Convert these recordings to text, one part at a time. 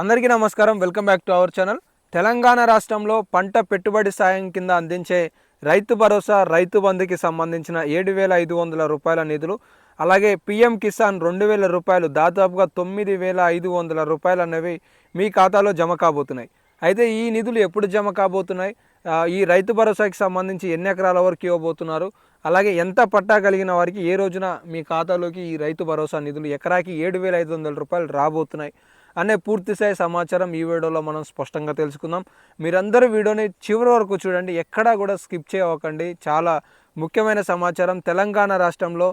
అందరికీ నమస్కారం. Welcome back to our channel. Telangana రాష్ట్రంలో పంట పెట్టుబడి సాయం కింద అందించే రైతు భరోసా రైతు బంధుకి సంబంధించిన ఏడు వేల ఐదు వందల రూపాయల నిధులు అలాగే పిఎం కిసాన్ రెండు వేల రూపాయలు దాదాపుగా తొమ్మిది వేల ఐదు వందల రూపాయలు అనేవి మీ ఖాతాలో జమ కాబోతున్నాయి. అయితే ఈ నిధులు ఎప్పుడు జమ కాబోతున్నాయి? ఈ రైతు భరోసాకి సంబంధించి ఎన్ని ఎకరాల వరకు ఇవ్వబోతున్నారు? అలాగే ఎంత పట్టా కలిగిన వారికి ఏ రోజున మీ ఖాతాలోకి ఈ రైతు భరోసా నిధులు ఎకరాకి ఏడు వేల ఐదు వందల రూపాయలు రాబోతున్నాయి? అనే పూర్తి స్థాయి సమాచారం ఈ వీడియోలో మనం స్పష్టంగా తెలుసుకుందాం. మీరందరూ వీడియోని చివరి వరకు చూడండి ఎక్కడా కూడా స్కిప్ చేయవకండి. చాలా ముఖ్యమైన సమాచారం. తెలంగాణ రాష్ట్రంలో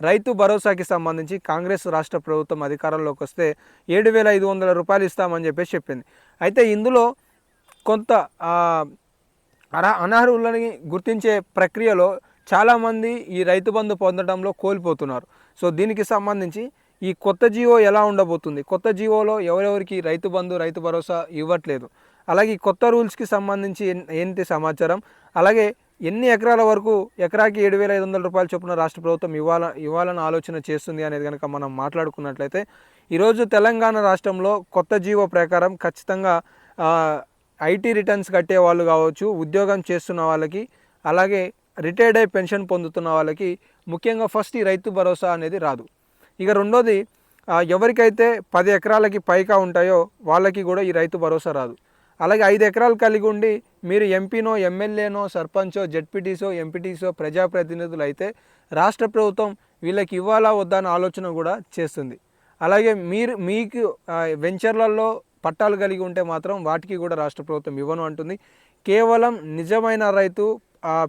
రైతు భరోసాకి సంబంధించి కాంగ్రెస్ రాష్ట్ర ప్రభుత్వం అధికారంలోకి వస్తే ఏడు వేల ఐదు వందల రూపాయలు ఇస్తామని చెప్పేసి చెప్పింది. అయితే ఇందులో కొంత అన అనర్హులని గుర్తించే ప్రక్రియలో చాలామంది ఈ రైతు బంధు పొందడంలో కోల్పోతున్నారు. సో దీనికి సంబంధించి ఈ కొత్త జీవో ఎలా ఉండబోతుంది? కొత్త జీవోలో ఎవరెవరికి రైతు బంధు రైతు భరోసా ఇవ్వట్లేదు. అలాగే ఈ కొత్త రూల్స్కి సంబంధించి ఏంటి సమాచారం? అలాగే ఎన్ని ఎకరాల వరకు ఎకరాకి ఏడు వేల ఐదు వందల రూపాయలు చొప్పున రాష్ట్ర ప్రభుత్వం ఇవ్వాల ఇవ్వాలని ఆలోచన చేస్తుంది అనేది కనుక మనం మాట్లాడుకున్నట్లయితే ఈరోజు తెలంగాణ రాష్ట్రంలో కొత్త జీవో ప్రకారం ఖచ్చితంగా ఐటీ రిటర్న్స్ కట్టే వాళ్ళు కావచ్చు ఉద్యోగం చేస్తున్న వాళ్ళకి అలాగే రిటైర్డ్ అయి పెన్షన్ పొందుతున్న వాళ్ళకి ముఖ్యంగా ఫస్ట్ ఈ రైతు భరోసా అనేది రాదు. ఇక రెండోది ఎవరికైతే పది ఎకరాలకి పైగా ఉంటాయో వాళ్ళకి కూడా ఈ రైతు భరోసా రాదు. అలాగే ఐదు ఎకరాలు కలిగి ఉండి మీరు ఎంపీనో ఎమ్మెల్యేనో సర్పంచో జడ్పీటీసో ఎంపీటీసో ప్రజాప్రతినిధులు అయితే రాష్ట్ర ప్రభుత్వం వీళ్ళకి ఇవ్వాలా వద్దా అని ఆలోచన కూడా చేస్తుంది. అలాగే మీరు మీకు వెంచర్లలో పట్టాలు కలిగి ఉంటే మాత్రం వాటికి కూడా రాష్ట్ర ప్రభుత్వం ఇవ్వను అంటుంది. కేవలం నిజమైన రైతు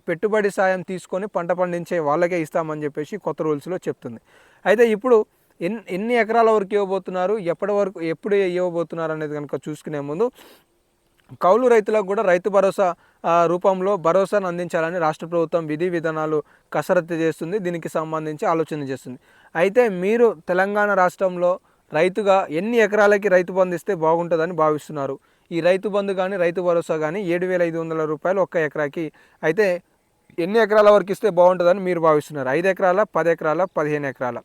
పెట్టుబడి సాయం తీసుకొని పంట పండించే వాళ్ళకే ఇస్తామని చెప్పేసి కొత్త రూల్స్లో చెప్తుంది. అయితే ఇప్పుడు ఎన్ని ఎన్ని ఎకరాల వరకు ఇవ్వబోతున్నారు? ఎప్పటి వరకు ఎప్పుడు ఇవ్వబోతున్నారు అనేది కనుక చూసుకునే ముందు కౌలు రైతులకు కూడా రైతు భరోసా రూపంలో భరోసాను అందించాలని రాష్ట్ర ప్రభుత్వం విధి విధానాలు కసరత్తు చేస్తుంది. దీనికి సంబంధించి ఆలోచన చేస్తుంది. అయితే మీరు తెలంగాణ రాష్ట్రంలో రైతుగా ఎన్ని ఎకరాలకి రైతు బంధు ఇస్తే బాగుంటుందని భావిస్తున్నారు? ఈ రైతు బంధు కానీ రైతు భరోసా కానీ ఏడు వేల ఐదు వందల రూపాయలు ఒక్క ఎకరాకి. అయితే ఎన్ని ఎకరాల వరకు ఇస్తే బాగుంటుందని మీరు భావిస్తున్నారు? ఐదు ఎకరాల పది ఎకరాల పదిహేను ఎకరాల?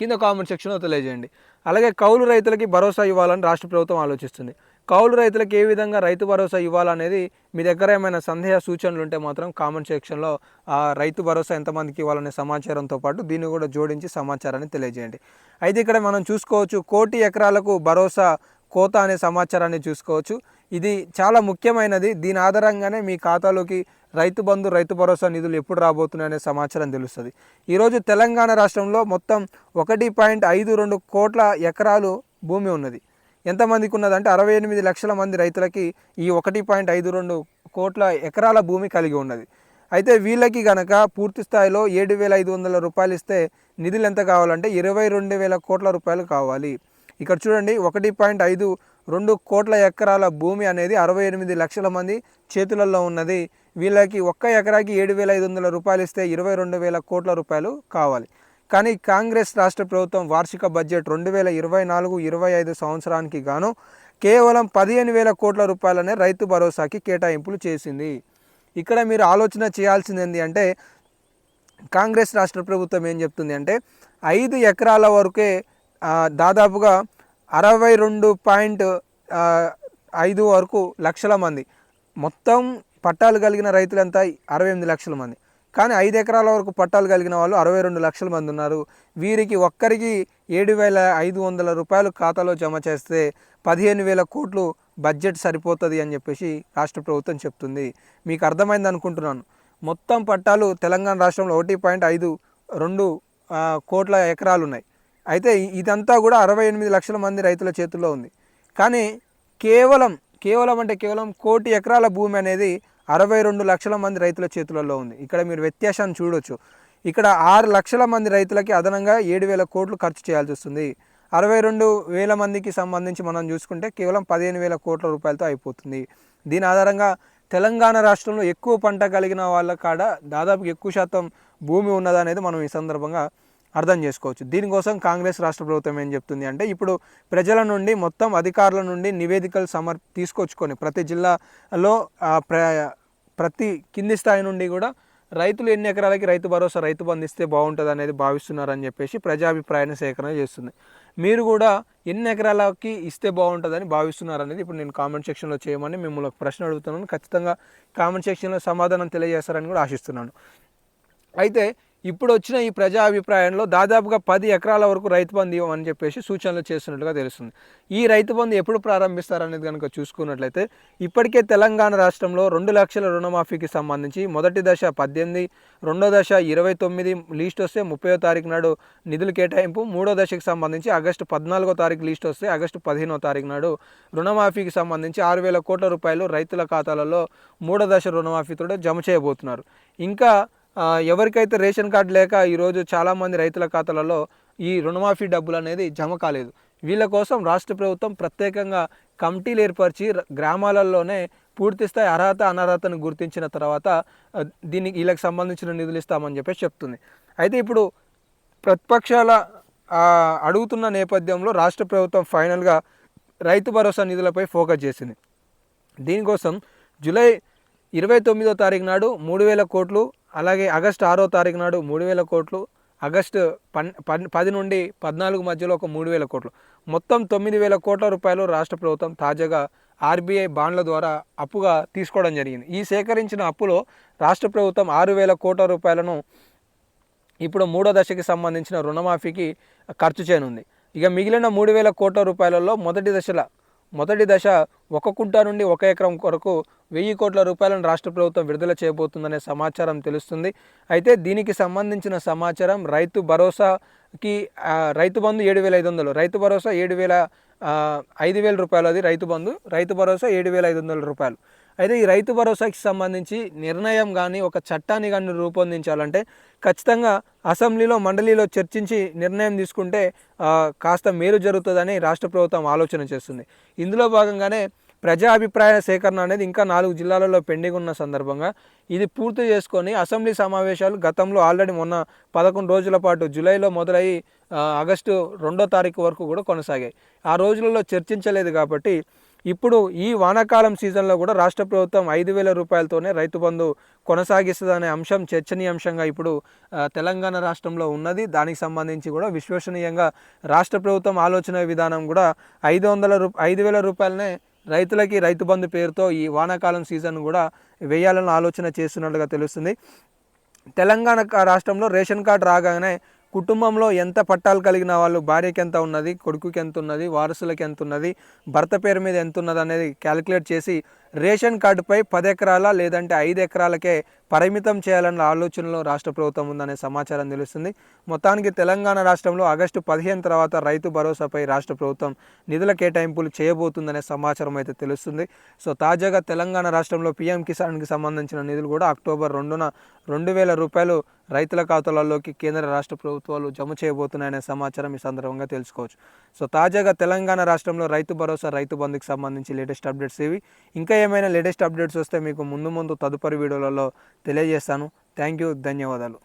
కింద కామెంట్ సెక్షన్లో తెలియజేయండి. అలాగే కౌలు రైతులకి భరోసా ఇవ్వాలని రాష్ట్ర ప్రభుత్వం ఆలోచిస్తుంది. కౌలు రైతులకు ఏ విధంగా రైతు భరోసా ఇవ్వాలనేది మీ దగ్గర ఏమైనా సందేహ సూచనలు ఉంటే మాత్రం కామెంట్ సెక్షన్లో ఆ రైతు భరోసా ఎంతమందికి ఇవ్వాలనే సమాచారంతో పాటు దీన్ని కూడా జోడించి సమాచారాన్ని తెలియజేయండి. అయితే ఇక్కడ మనం చూసుకోవచ్చు కోటి ఎకరాలకు భరోసా కోత అనే సమాచారాన్ని చూసుకోవచ్చు. ఇది చాలా ముఖ్యమైనది. దీని ఆధారంగానే మీ ఖాతాలోకి రైతు బంధు రైతు భరోసా నిధులు ఎప్పుడు రాబోతున్నాయనే సమాచారం తెలుస్తుంది. ఈరోజు తెలంగాణ రాష్ట్రంలో మొత్తం ఒకటి పాయింట్ ఐదు రెండు కోట్ల ఎకరాలు భూమి ఉన్నది. ఎంతమందికి ఉన్నదంటే అరవై ఎనిమిది లక్షల మంది రైతులకి ఈ ఒకటి పాయింట్ ఐదు రెండు కోట్ల ఎకరాల భూమి కలిగి ఉన్నది. అయితే వీళ్ళకి గనక పూర్తి స్థాయిలో ఏడు వేల ఐదు వందల రూపాయలు ఇస్తే నిధులు ఎంత కావాలంటే ఇరవై రెండు వేల కోట్ల రూపాయలు కావాలి. ఇక్కడ చూడండి ఒకటి పాయింట్ ఐదు రెండు కోట్ల ఎకరాల భూమి అనేది అరవై ఎనిమిది లక్షల మంది చేతులలో ఉన్నది. వీళ్ళకి ఒక్క ఎకరాకి ఏడు వేల ఐదు వందల రూపాయలు ఇస్తే ఇరవై రెండు వేల కోట్ల రూపాయలు కావాలి. కానీ కాంగ్రెస్ రాష్ట్ర ప్రభుత్వం వార్షిక బడ్జెట్ రెండు వేల ఇరవై నాలుగు ఇరవై ఐదు సంవత్సరానికి గాను కేవలం పదిహేను వేల కోట్ల రూపాయలనే రైతు భరోసాకి కేటాయింపులు చేసింది. ఇక్కడ మీరు ఆలోచన చేయాల్సింది ఏంటి అంటే కాంగ్రెస్ రాష్ట్ర ప్రభుత్వం ఏం చెప్తుంది అంటే ఐదు ఎకరాల వరకే దాదాపుగా అరవై రెండు పాయింట్ ఐదు వరకు లక్షల మంది. మొత్తం పట్టాలు కలిగిన రైతులంతా అరవై ఎనిమిది లక్షల మంది. కానీ ఐదు ఎకరాల వరకు పట్టాలు కలిగిన వాళ్ళు అరవై రెండు లక్షల మంది ఉన్నారు. వీరికి ఒక్కరికి ఏడు వేల ఐదు వందల రూపాయలు ఖాతాలో జమ చేస్తే పదిహేను వేల కోట్లు బడ్జెట్ సరిపోతుంది అని చెప్పేసి రాష్ట్ర ప్రభుత్వం చెప్తుంది. మీకు అర్థమైంది అనుకుంటున్నాను. మొత్తం పట్టాలు తెలంగాణ రాష్ట్రంలో ఒకటి పాయింట్ ఐదు రెండు కోట్ల ఎకరాలు ఉన్నాయి అయితే ఇదంతా కూడా అరవై ఎనిమిది లక్షల మంది రైతుల చేతుల్లో ఉంది. కానీ కేవలం కేవలం అంటే కేవలం కోటి ఎకరాల భూమి అనేది అరవై రెండు లక్షల మంది రైతుల చేతులలో ఉంది. ఇక్కడ మీరు వ్యత్యాసాన్ని చూడొచ్చు. ఇక్కడ ఆరు లక్షల మంది రైతులకి అదనంగా ఏడు వేల కోట్లు ఖర్చు చేయాల్సి వస్తుంది. అరవై రెండు వేల మందికి సంబంధించి మనం చూసుకుంటే కేవలం పదిహేను వేల కోట్ల రూపాయలతో అయిపోతుంది. దీని ఆధారంగా తెలంగాణ రాష్ట్రంలో ఎక్కువ పంట కలిగిన వాళ్ళ కాడ దాదాపు ఎక్కువ శాతం భూమి ఉన్నదనేది మనం ఈ సందర్భంగా అర్థం చేసుకోవచ్చు. దీనికోసం కాంగ్రెస్ రాష్ట్ర ప్రభుత్వం ఏం చెప్తుంది అంటే ఇప్పుడు ప్రజల నుండి మొత్తం అధికారుల నుండి నివేదికలు సమర్ తీసుకొచ్చుకొని ప్రతి జిల్లాలో ప్ర ప్రతి కింది స్థాయి నుండి కూడా రైతులు ఎన్ని ఎకరాలకి రైతు భరోసా రైతు బంధు ఇస్తే బాగుంటుంది అనేది భావిస్తున్నారని చెప్పేసి ప్రజాభిప్రాయాన్ని సేకరణ చేస్తుంది. మీరు కూడా ఎన్ని ఎకరాలకి ఇస్తే బాగుంటుందని భావిస్తున్నారు అనేది ఇప్పుడు నేను కామెంట్ సెక్షన్లో చేయమని మిమ్మల్ని ఒక ప్రశ్న అడుగుతున్నాను. ఖచ్చితంగా కామెంట్ సెక్షన్లో సమాధానం తెలియజేస్తారని కూడా ఆశిస్తున్నాను. అయితే ఇప్పుడు వచ్చిన ఈ ప్రజా అభిప్రాయంలో దాదాపుగా పది ఎకరాల వరకు రైతు బంధు ఇవ్వమని చెప్పేసి సూచనలు చేస్తున్నట్టుగా తెలుస్తుంది. ఈ రైతు బంధు ఎప్పుడు ప్రారంభిస్తారనేది కనుక చూసుకున్నట్లయితే ఇప్పటికే తెలంగాణ రాష్ట్రంలో రెండు లక్షల రుణమాఫీకి సంబంధించి మొదటి దశ పద్దెనిమిది రెండో దశ ఇరవై తొమ్మిది లీస్ట్ వస్తే ముప్పై తారీఖు నాడు నిధులు కేటాయింపు మూడో దశకు సంబంధించి ఆగస్టు పద్నాలుగో తారీఖు లీస్ట్ వస్తే ఆగస్టు పదిహేనో తారీఖు నాడు రుణమాఫీకి సంబంధించి ఆరు వేల కోట్ల రూపాయలు రైతుల ఖాతాలలో మూడో దశ రుణమాఫీతో జమ చేయబోతున్నారు. ఇంకా ఎవరికైతే రేషన్ కార్డు లేక ఈరోజు చాలామంది రైతుల ఖాతాలలో ఈ రుణమాఫీ డబ్బులు అనేది జమ కాలేదు. వీళ్ళ కోసం రాష్ట్ర ప్రభుత్వం ప్రత్యేకంగా కమిటీలు ఏర్పరిచి గ్రామాలలోనే పూర్తి స్థాయి అర్హత అనర్హతను గుర్తించిన తర్వాత దీనికి వీళ్ళకి సంబంధించిన నిధులు ఇస్తామని చెప్పేసి చెప్తుంది. అయితే ఇప్పుడు ప్రతిపక్షాల అడుగుతున్న నేపథ్యంలో రాష్ట్ర ప్రభుత్వం ఫైనల్గా రైతు భరోసా నిధులపై ఫోకస్ చేసింది. దీనికోసం జూలై ఇరవై తొమ్మిదో తారీఖు నాడు మూడు వేల కోట్లు అలాగే ఆగస్టు ఆరో తారీఖు నాడు మూడు వేల కోట్లు ఆగస్టు పన్ పన్ పది నుండి పద్నాలుగు మధ్యలో ఒక మూడు వేల కోట్లు. మొత్తం తొమ్మిది వేల కోట్ల రూపాయలు రాష్ట్ర ప్రభుత్వం తాజాగా ఆర్బీఐ బాండ్ల ద్వారా అప్పుగా తీసుకోవడం జరిగింది. ఈ సేకరించిన అప్పులో రాష్ట్ర ప్రభుత్వం ఆరు వేల కోట్ల రూపాయలను ఇప్పుడు మూడో దశకి సంబంధించిన రుణమాఫీకి ఖర్చు చేయనుంది. ఇక మిగిలిన మూడు వేల కోట్ల రూపాయలలో మొదటి దశల మొదటి దశ ఒక కుంట నుండి ఒక ఎకరం కొరకు వెయ్యి కోట్ల రూపాయలను రాష్ట్ర ప్రభుత్వం విడుదల చేయబోతుందనే సమాచారం తెలుస్తుంది. అయితే దీనికి సంబంధించిన సమాచారం రైతు భరోసాకి రైతు బంధు ఏడు వేల ఐదు వందలు రైతు భరోసా ఏడు వేల ఐదు వేల రూపాయలు అది రైతు బంధు రైతు భరోసా ఏడు వేల ఐదు వందల రూపాయలు. అయితే ఈ రైతు భరోసాకి సంబంధించి నిర్ణయం కానీ ఒక చట్టాన్ని కానీ రూపొందించాలంటే ఖచ్చితంగా అసెంబ్లీలో మండలిలో చర్చించి నిర్ణయం తీసుకుంటే కాస్త మేలు జరుగుతుందని రాష్ట్ర ప్రభుత్వం ఆలోచన చేస్తుంది. ఇందులో భాగంగానే ప్రజా అభిప్రాయ సేకరణ అనేది ఇంకా నాలుగు జిల్లాలలో పెండింగ్ ఉన్న సందర్భంగా ఇది పూర్తి చేసుకొని అసెంబ్లీ సమావేశాలు గతంలో ఆల్రెడీ మొన్న పదకొండు రోజుల పాటు జూలైలో మొదలయ్యి ఆగస్టు రెండో తారీఖు వరకు కూడా కొనసాగాయి. ఆ రోజులలో చర్చించలేదు కాబట్టి ఇప్పుడు ఈ వానాకాలం సీజన్లో కూడా రాష్ట్ర ప్రభుత్వం ఐదు వేల రూపాయలతోనే రైతు బంధు కొనసాగిస్తుందనే అంశం చర్చనీయాంశంగా ఇప్పుడు తెలంగాణ రాష్ట్రంలో ఉన్నది. దానికి సంబంధించి కూడా విశ్వసనీయంగా రాష్ట్ర ప్రభుత్వం ఆలోచన విధానం కూడా ఐదు వందల రూ ఐదు వేల రూపాయలనే రైతులకి రైతు బంధు పేరుతో ఈ వానాకాలం సీజన్ కూడా వేయాలని ఆలోచన చేస్తున్నట్లుగా తెలుస్తుంది. తెలంగాణ రాష్ట్రంలో రేషన్ కార్డు రాగానే కుటుంబంలో ఎంత పట్టాలు కలిగిన వాళ్ళు భార్యకి ఎంత ఉన్నది కొడుకుకి ఎంత ఉన్నది వారసులకి ఎంత ఉన్నది భర్త పేరు మీద ఎంత ఉన్నది అనేది క్యాలిక్యులేట్ చేసి రేషన్ కార్డుపై పది ఎకరాల లేదంటే ఐదు ఎకరాలకే పరిమితం చేయాలన్న ఆలోచనలో రాష్ట్ర ప్రభుత్వం ఉందనే సమాచారం తెలుస్తుంది. మొత్తానికి తెలంగాణ రాష్ట్రంలో ఆగస్టు పదిహేను తర్వాత రైతు భరోసాపై రాష్ట్ర ప్రభుత్వం నిధుల కేటాయింపులు చేయబోతుందనే సమాచారం అయితే తెలుస్తుంది. సో తాజాగా తెలంగాణ రాష్ట్రంలో పీఎం కిసాన్కి సంబంధించిన నిధులు కూడా అక్టోబర్ రెండున రెండు వేల రూపాయలు రైతుల ఖాతాలలోకి కేంద్ర రాష్ట్ర ప్రభుత్వాలు జమ చేయబోతున్నాయనే సమాచారం ఈ సందర్భంగా తెలుసుకోవచ్చు. సో తాజాగా తెలంగాణ రాష్ట్రంలో రైతు భరోసా రైతు బంధుకి సంబంధించి లేటెస్ట్ అప్డేట్స్ ఇవి. ఇంకా ఏమైనా లేటెస్ట్ అప్డేట్స్ వస్తే మీకు ముందు ముందు తదుపరి వీడియోలలో తెలియజేస్తాను. థ్యాంక్ యూ ధన్యవాదాలు.